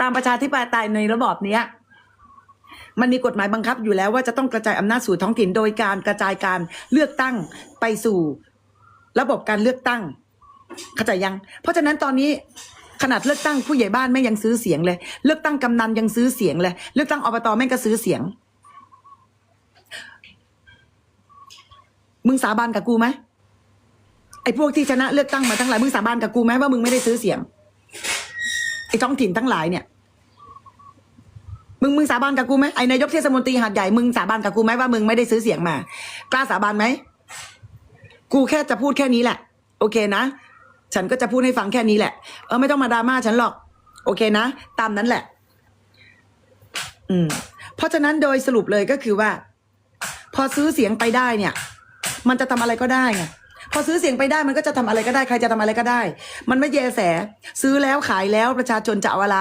ตามประชาธิปไตยในระบอบเนี้ยมันมีกฎหมายบังคับอยู่แล้วว่าจะต้องกระจายอำนาจสู่ท้องถิ่นโดยการกระจายการเลือกตั้งไปสู่ระบบการเลือกตั้งเข้าใจยัง เพราะฉะนั้นตอนนี้ขนาดเลือกตั้งผู้ใหญ่บ้านแม่ยังซื้อเสียงเลย เลือกตั้งกำนันยังซื้อเสียงเลย เลือกตั้งอบตแม่งก็ซื้อเสียง มึงสาบานกับกูไหมไอ้พวกที่ชนะเลือกตั้งมาทั้งหลายมึงสาบานกับกูไหมว่ามึงไม่ได้ซื้อเสียง ไอ้ท้องถิ่นทั้งหลายเนี่ย มึงมึงสาบานกับกูไหมไอ้นายกเทศมนตรีหาดใหญ่มึงสาบานกับกูไหมว่ามึงไม่ได้ซื้อเสียงมา กล้าสาบานไหมกูแค่จะพูดแค่นี้แหละ โอเคนะ ฉันก็จะพูดให้ฟังแค่นี้แหละ เออไม่ต้องมาดราม่าฉันหรอก โอเคนะ ตามนั้นแหละ อืม เพราะฉะนั้นโดยสรุปเลยก็คือว่า พอซื้อเสียงไปได้เนี่ย มันจะทำอะไรก็ได้ไง พอซื้อเสียงไปได้มันก็จะทำอะไรก็ได้ใครจะทำอะไรก็ได้ มันไม่แยแส ซื้อแล้วขายแล้วประชาชนจะเอาอะไร